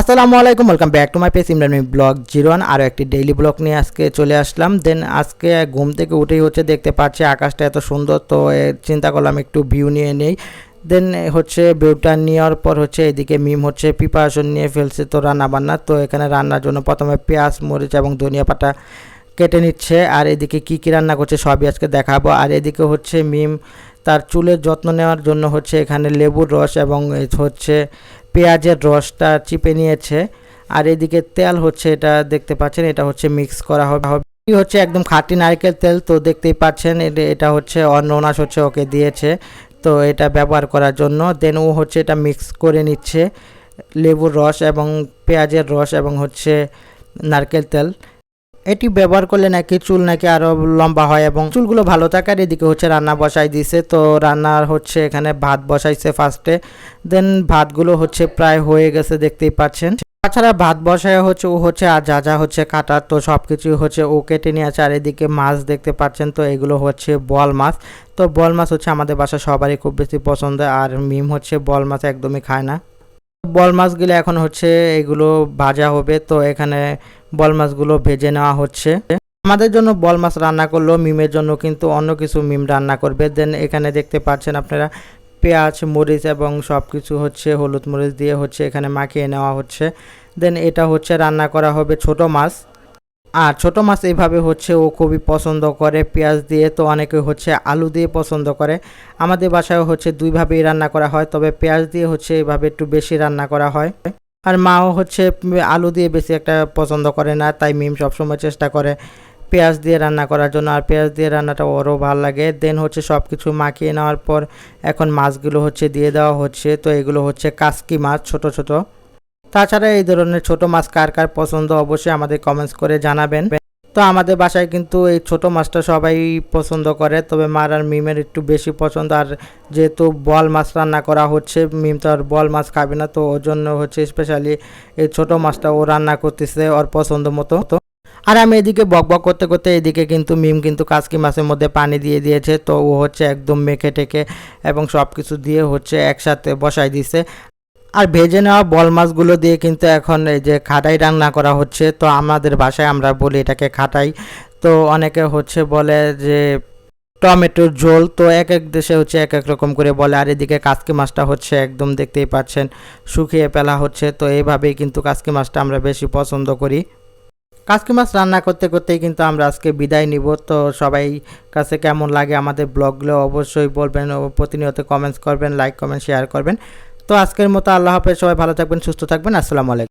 আসসালামু আলাইকুম welcome back to my page Imran blog zero one আরও একটি ডেইলি ব্লগ নিয়ে আজকে চলে আসলাম। দেন আজকে ঘুম থেকে উঠেই হচ্ছে দেখতে পাচ্ছি আকাশটা এত সুন্দর, তো চিন্তা করলাম একটু ভিউ নিয়ে নেই। দেন হচ্ছে ভিউটা নেওয়ার পর হচ্ছে এদিকে মিম হচ্ছে প্রিপারেশন নিয়ে ফেলছে তো রান্না বান্না তো এখানে রান্নার জন্য প্রথমে পেঁয়াজ, মরিচ এবং ধনিয়া পাতা কেটে নিচ্ছে। আর এদিকে কি কি রান্না করছে সবই আজকে দেখাবো। আর এদিকে হচ্ছে মিম তার চুলের যত্ন নেওয়ার জন্য হচ্ছে এখানে লেবুর রস এবং হচ্ছে পেঁয়াজের রসটা চিপে নিয়েছে। আর এদিকে তেল হচ্ছে এটা দেখতে পাচ্ছেন, এটা হচ্ছে মিক্স করা হবে। হচ্ছে, একদম খাঁটি নারকেল তেল, তো দেখতেই পাচ্ছেন এটা- হচ্ছে অন্ননাশ হচ্ছে ওকে দিয়েছে। তো এটা ব্যবহার করার জন্য দেন ও হচ্ছে এটা মিক্স করে নিচ্ছে লেবুর রস এবং পেঁয়াজের রস এবং হচ্ছে নারকেল তেল। এটি ব্যবহার করলে নাকি চুল নাকি আরও লম্বা হয় এবং চুলগুলো ভালো থাকে আর এদিকে হচ্ছে রান্না বসাই দিছে। তো রান্নার হচ্ছে এখানে ভাত বসাইছে ফার্স্টে দেন ভাতগুলো হচ্ছে প্রায় হয়ে গেছে দেখতেই পাচ্ছেন। তাছাড়া ভাত বসায় হচ্ছে, ও হচ্ছে আর যা যা হচ্ছে কাটার তো সব কিছুই হচ্ছে ও কেটে নিয়ে আছে। আর এদিকে মাছ দেখতে পাচ্ছেন তো, এগুলো হচ্ছে বল মাছ। তো বল মাছ হচ্ছে আমাদের বাসা সবারই খুব বেশি পছন্দ, আর মিম হচ্ছে বল মাছ একদমই খায় না। বল মাছগুলো এখন হচ্ছে এগুলো ভাজা হবে। তো এখানে বল মাছগুলো ভেজে নেওয়া হচ্ছে। আমাদের জন্য বল মাছ রান্না করলেও মিমের জন্য কিন্তু অন্য কিছু মিম রান্না করবে। দেন এখানে দেখতে পাচ্ছেন আপনারা পেঁয়াজ, মরিচ এবং সব কিছু হচ্ছে হলুদ মরিচ দিয়ে হচ্ছে এখানে মাখিয়ে নেওয়া হচ্ছে। দেন এটা হচ্ছে রান্না করা হবে ছোট মাছ। আর ছোট মাছ এইভাবে হচ্ছে ও খুবই পছন্দ করে পেঁয়াজ দিয়ে। তো অনেকে হচ্ছে আলু দিয়ে পছন্দ করে। আমাদের বাসায় হচ্ছে দুইভাবেই রান্না করা হয়, তবে পেঁয়াজ দিয়ে হচ্ছে এইভাবে একটু বেশি রান্না করা হয়। আর মাও হচ্ছে আলু দিয়ে বেশি একটা পছন্দ করে না, তাই মিম সবসময় চেষ্টা করে পেঁয়াজ দিয়ে রান্না করার জন্য। আর পেঁয়াজ দিয়ে রান্নাটা ওরও ভালো লাগে। দেন হচ্ছে সব কিছু মাখিয়ে নেওয়ার পর এখন মাছগুলো হচ্ছে দিয়ে দেওয়া হচ্ছে। তো এগুলো হচ্ছে কাসকি মাছ, ছোট ছোট। তাছাড়া এই ধরনের ছোট মাছ কার কার পছন্দ অবশ্যই আমাদের কমেন্টস করে জানাবেন। তো আমাদের বাসায় কিন্তু এই ছোট মাছটা সবাই পছন্দ করে, তবে মার আর মিমের একটু বেশি পছন্দ। আর যেহেতু বল মাছ রান্না করা হচ্ছে, মিম তো আর বল মাছ খাবে না, তো ওর জন্য হচ্ছে স্পেশালি এই ছোট মাছটা ও রান্না করতেছে ওর পছন্দ মতো। তো আর আমি এদিকে বক বক করতে করতে এদিকে কিন্তু মিম কিন্তু কাসকি মাছের মধ্যে পানি দিয়ে দিয়েছে, তো ও হচ্ছে একদম মেখে টেকে এবং সব কিছু দিয়ে হচ্ছে একসাথে বসাই দিছে। আর ভেজে নেওয়া বল মাছগুলো দিয়ে কিন্তু এখন এই যে খাটাই রান্না করা হচ্ছে। তো আমাদের ভাষায় আমরা বলি এটাকে খাটাই। তো অনেকে হচ্ছে বলে যে টমেটোর ঝোল, তো এক এক দেশে হচ্ছে এক এক রকম করে বলে। আর এদিকে কাসকি মাছটা হচ্ছে একদম দেখতেই পাচ্ছেন, শুকিয়ে ফেলা হচ্ছে। তো এইভাবেই কিন্তু কাসকি মাছটা আমরা বেশি পছন্দ করি। কাসকি মাছ রান্না করতে করতেই কিন্তু আমরা আজকে বিদায় নিব। তো সবাই কাছে কেমন লাগে আমাদের ব্লগগুলো অবশ্যই বলবেন ও প্রতিনিয়ত কমেন্টস করবেন, লাইক কমেন্ট, শেয়ার করবেন। তো আজকের মতো আল্লাহ হাফেজ সবাই ভালো থাকবেন সুস্থ থাকবেন আসসালামু আলাইকুম।